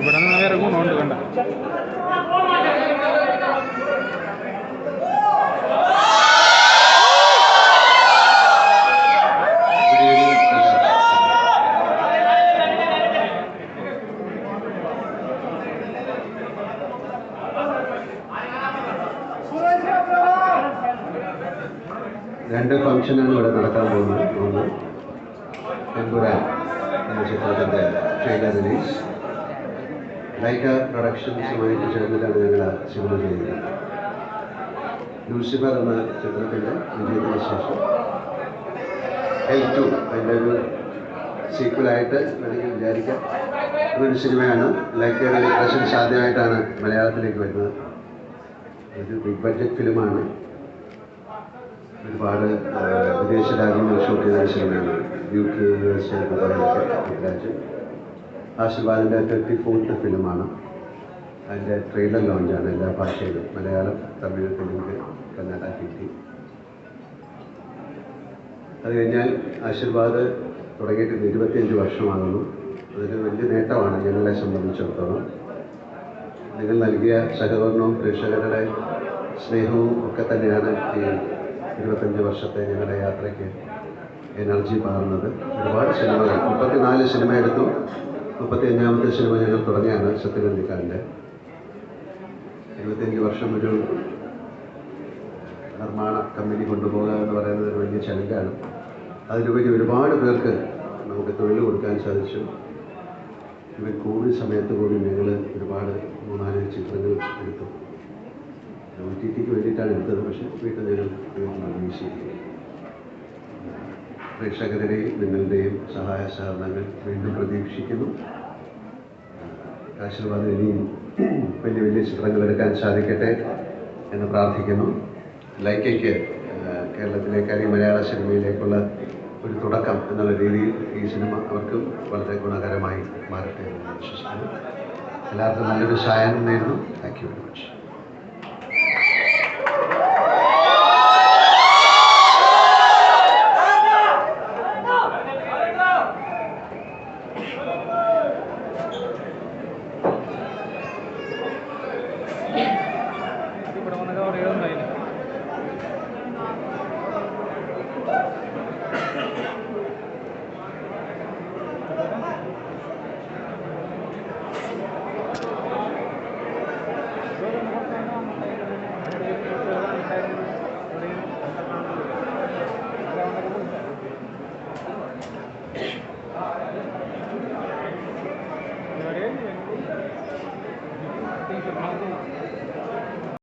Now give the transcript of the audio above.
ഇവിടെ നിന്ന് ഇറങ്ങുന്നുണ്ട് കണ്ട രണ്ട് ഫംഗ്ഷനാണ് ഇവിടെ നടക്കാൻ പോകുന്നത്. ഒന്ന് എമ്പുരാൻ എന്ന ചിത്രത്തിന്റെ ഷൈല റിലീസ് ലൈക്ക വഴി ചേർന്നിട്ടാണ് ഞങ്ങൾ സിനിമ ചെയ്യുന്നത്. ലൂസിഫർ എന്ന ചിത്രത്തിന്റെ വിജയത്തിന് ശേഷം എൽ ടു അതിന്റെ ഒരു സീക്വലായിട്ട് വേണമെങ്കിൽ വിചാരിക്കാം. അതൊരു സിനിമയാണ്. ലൈക്കയുടെ പ്രസൻസ് ആദ്യമായിട്ടാണ് മലയാളത്തിലേക്ക് വരുന്നത്. ഒരു ബിഗ് ബഡ്ജറ്റ് ഫിലിമാണ് ഒരുപാട് വിദേശ രാജ്യങ്ങൾ ഷൂട്ട് ചെയ്ത സിനിമയാണ്. U K U S A രാജ്യം ആശീർവാദിന്റെ തേർട്ടി ഫോർത്ത് ഫിലിമാണ് അതിന്റെ ട്രെയിലർ ലോഞ്ചാണ് എല്ലാ ഭാഷയിലും. മലയാളം തമിഴ് തെലുങ്ക് കന്നഡ ഹിന്ദി അത് കഴിഞ്ഞാൽ ആശീർവാദ് തുടങ്ങിയിട്ട് ഇരുപത്തിയഞ്ച് വർഷമാകുന്നു. അതൊരു വലിയ നേട്ടമാണ് ഞങ്ങളെ സംബന്ധിച്ചിടത്തോളം. നിങ്ങൾ നൽകിയ സഹകരണവും പ്രേക്ഷകരുടെ സ്നേഹവും ഒക്കെ തന്നെയാണ് ഈ ഇരുപത്തഞ്ച് വർഷത്തെ ഞങ്ങളുടെ യാത്രയ്ക്ക് എനർജി പകർന്നത്. ഒരുപാട് സിനിമകൾ മുപ്പത്തിനാല് സിനിമ എടുത്തു. മുപ്പത്തി അഞ്ചാമത്തെ സിനിമ ഞങ്ങൾ തുടങ്ങിയാണ് സത്യനന്ദിക്കാരന്റെ ഇരുപത്തിയഞ്ച് വർഷം ഒരു നിർമ്മാണ കമ്പനി കൊണ്ടുപോകുക എന്ന് പറയുന്നത് ഒരു വലിയ ചലഞ്ചാണ്. അതിലുപരി ഒരുപാട് പേർക്ക് നമുക്ക് തൊഴിൽ കൊടുക്കാൻ സാധിച്ചു. ഇവർ കോവിഡ് സമയത്ത് കൂടി ഞങ്ങൾ ഒരുപാട് മൂന്നാൽ ചിത്രങ്ങൾ എടുത്തു. ഒ ടി ടിക്ക് വേണ്ടിയിട്ടാണ് എടുത്തത് പക്ഷേ വീട്ടിൽ ഞങ്ങൾ റിലീസ് പ്രേക്ഷകരുടെയും നിങ്ങളുടെയും സഹായ സഹകരണങ്ങൾ വീണ്ടും പ്രതീക്ഷിക്കുന്നു. ആശീർവാദം ഇനിയും വലിയ വലിയ ചിത്രങ്ങൾ എടുക്കാൻ സാധിക്കട്ടെ എന്ന് പ്രാർത്ഥിക്കുന്നു. ലൈക്കയ്ക്ക് കേരളത്തിലേക്ക് അല്ലെങ്കിൽ മലയാള സിനിമയിലേക്കുള്ള ഒരു തുടക്കം എന്നുള്ള രീതിയിൽ ഈ സിനിമ അവർക്കും വളരെ ഗുണകരമായി മാറട്ടെ എന്ന് വിശ്വസിക്കുന്നു. എല്ലാവർക്കും നല്ലൊരു സഹായം നേരുന്നു. Thank you very much